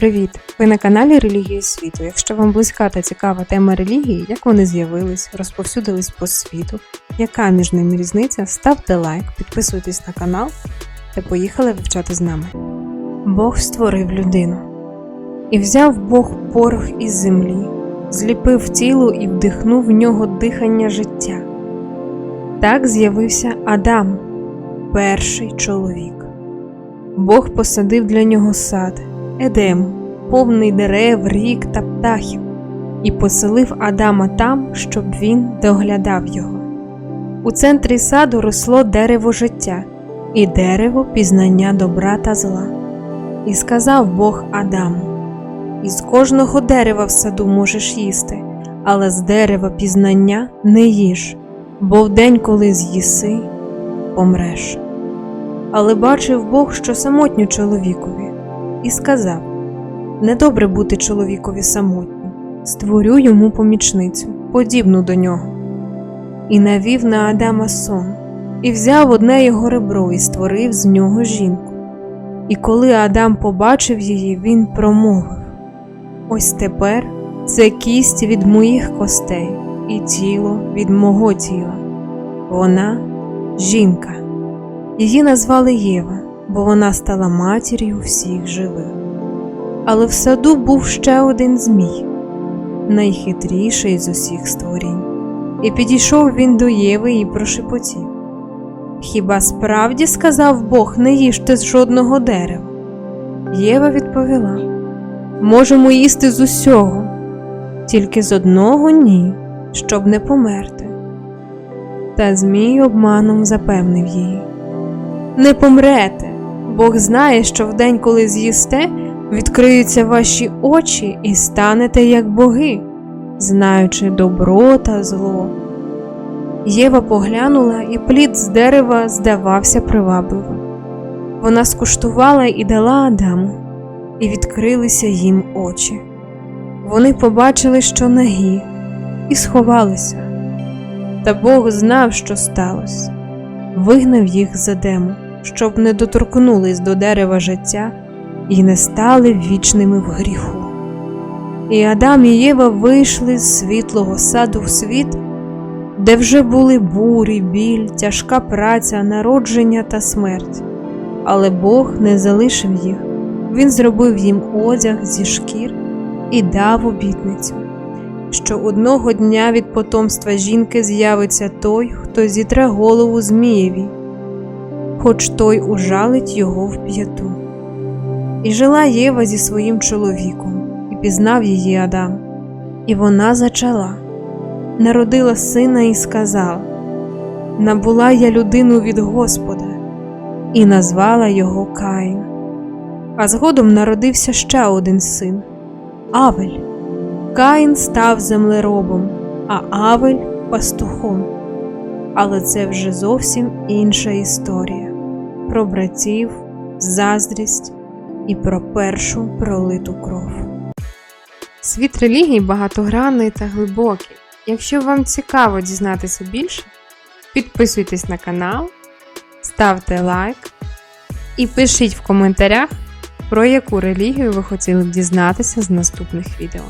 Привіт! Ви на каналі Релігії світу. Якщо вам близька та цікава тема релігії, як вони з'явились, розповсюдились по світу, яка між ними різниця, ставте лайк, підписуйтесь на канал та поїхали вивчати з нами. Бог створив людину. І взяв Бог порох із землі, зліпив тіло і вдихнув в нього дихання життя. Так з'явився Адам, перший чоловік. Бог посадив для нього сад, Едем, повний дерев, рік та птахів, і поселив Адама там, щоб він доглядав його. У центрі саду росло дерево життя і дерево пізнання добра та зла. І сказав Бог Адаму: Із кожного дерева в саду можеш їсти, але з дерева пізнання не їж, бо в день, коли з'їси, помреш. Але бачив Бог, що самотню чоловікові, і сказав: Недобре бути чоловікові самотнім, створю йому помічницю, подібну до нього. І навів на Адама сон, і взяв одне його ребро і створив з нього жінку. І коли Адам побачив її, він промовив: Ось тепер це кість від моїх костей і тіло від мого тіла. Вона жінка. Її назвали Єва, бо вона стала матір'ю всіх живих. Але в саду був ще один змій, найхитріший з усіх створінь. І підійшов він до Єви і прошепотів. Хіба справді сказав Бог, не їжте з жодного дерева? Єва відповіла: Можемо їсти з усього, тільки з одного ні, щоб не померти. Та Змій обманом запевнив її. Не помрете, Бог знає, що в день, коли з'їсте, відкриються ваші очі і станете як боги, знаючи добро та зло. Єва поглянула, і плід з дерева здавався привабливим. Вона скуштувала і дала Адаму, і відкрилися їм очі. Вони побачили, що нагі, і сховалися. Та Бог знав, що сталося, вигнав їх з Едему, щоб не доторкнулись до дерева життя і не стали вічними в гріху. І Адам і Єва вийшли з світлого саду в світ, де вже були бурі, біль, тяжка праця, народження та смерть. Але Бог не залишив їх, Він зробив їм одяг зі шкір і дав обітницю, що одного дня від потомства жінки з'явиться той, хто зітре голову Змієві, хоч той ужалить його в п'яту. І жила Єва зі своїм чоловіком, і пізнав її Адам, і вона зачала, народила сина і сказала: Набула я людину від Господа, і назвала його Каїн. А згодом народився ще один син Авель. Каїн став землеробом, а Авель пастухом. Але це вже зовсім інша історія про братів, заздрість і про першу пролиту кров. Світ релігій багатогранний та глибокий. Якщо вам цікаво дізнатися більше, підписуйтесь на канал, ставте лайк і пишіть в коментарях, про яку релігію ви хотіли б дізнатися з наступних відео.